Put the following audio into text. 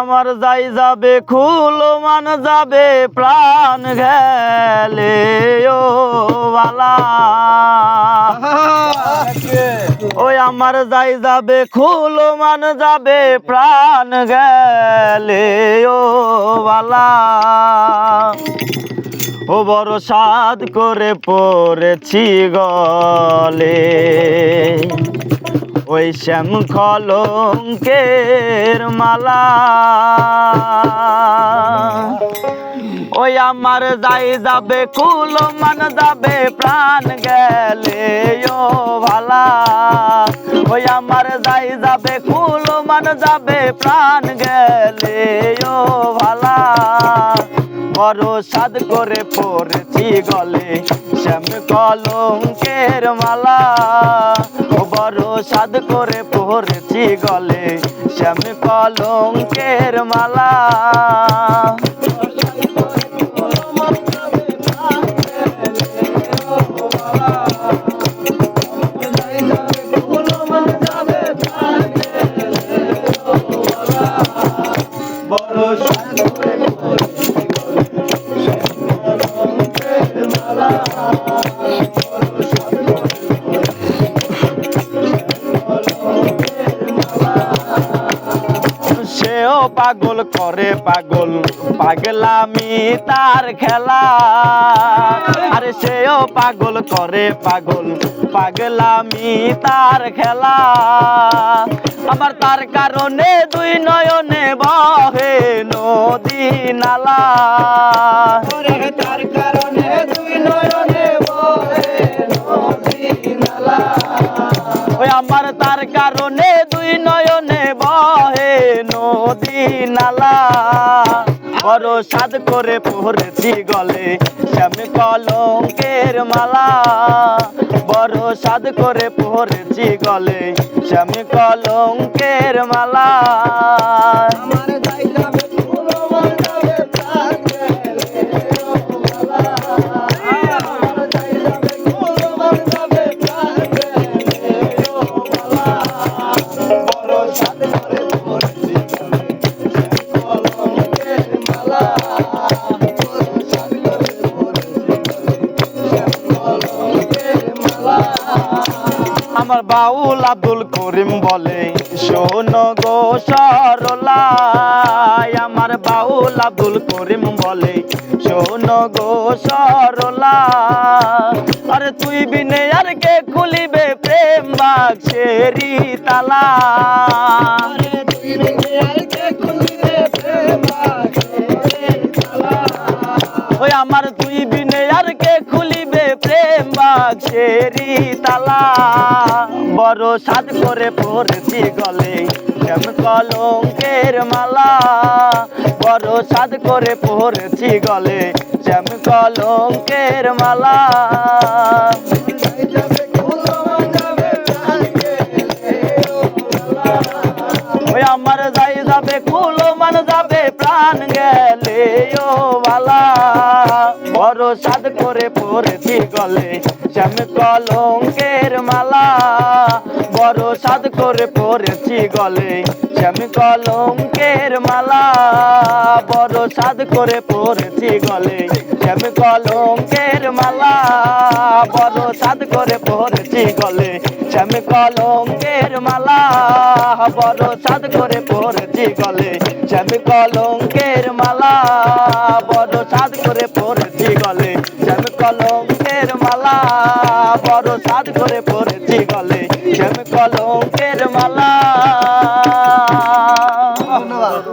আমার যাই যাবে খুল মান যাবে, প্রাণ গেলে ও ওই আমার যাই যাবে খুল মান যাবে, প্রাণ গেলে ও ও বড় সাদ করে পড়েছি গলে। ওই শ্যাম কলঙ্কের মালা। ওই আমার যাই যাবে, কুল মান যাবে, প্রাণ গেলে ও ভালা। ওই আমার যাই যাবে, কুল মান যাবে, প্রাণ গেলে বড় সাদ করে পড়েছি গলে। শ্যাম কলঙ্কের মালা। ও বড় সাদ করে পড়েছি গলে। শ্যাম কলঙ্কের মালা। পাগল করে পাগল পাগলামি তার খেলা। আরে সেও পাগল করে পাগল পাগলামি তার খেলা। আমার তার কারণে দুই নয়নে বহে নদী নালা। তার কারণে দুই নয়নে বহে নদী নালা। ওই আমার তার কারণে নালা। বড় সাদ করে পড়েছি গলে শ্যাম কলঙ্কের মালা। বড় সাদ করে পড়েছি গলে শ্যাম কলঙ্কের মালা। আমার বাউল আব্দুল করিম বলে, শোনো গো সরলাই আমার বাউল আব্দুল করিম বলে, শোনো গো সরলা। আরে তুই বিনে আর কে খুলিবে প্রেম বাক্সেরি তালা? বাক্সেরি তালা। বড় সাদ করে পড়েছি গলে শ্যাম কলঙ্কের মালা। বড় সাদ করে পড়েছি গলে শ্যাম কলঙ্কের মালা। আমার যাই যাবে কুলো মান যাবে, প্রাণ গেলে সাদ করে পড়েছি গলে। শ্যাম কলঙ্কের মালা বড় সাদ করে পড়েছি গলে। শ্যাম কলঙ্কের মালা বড় সাদ করে পড়েছি গলে। শ্যাম কলঙ্কের মালা বড় সাদ করে পড়েছি গলে। শ্যাম কলঙ্কের মালা বড় সাদ করে পড়েছি গলে। শ্যাম কলঙ্কের মালা বড় সাদ করে শ্যাম কলঙ্কের মালা বড় সাদ করে পড়েছি গলে। শ্যাম কলঙ্কের মালা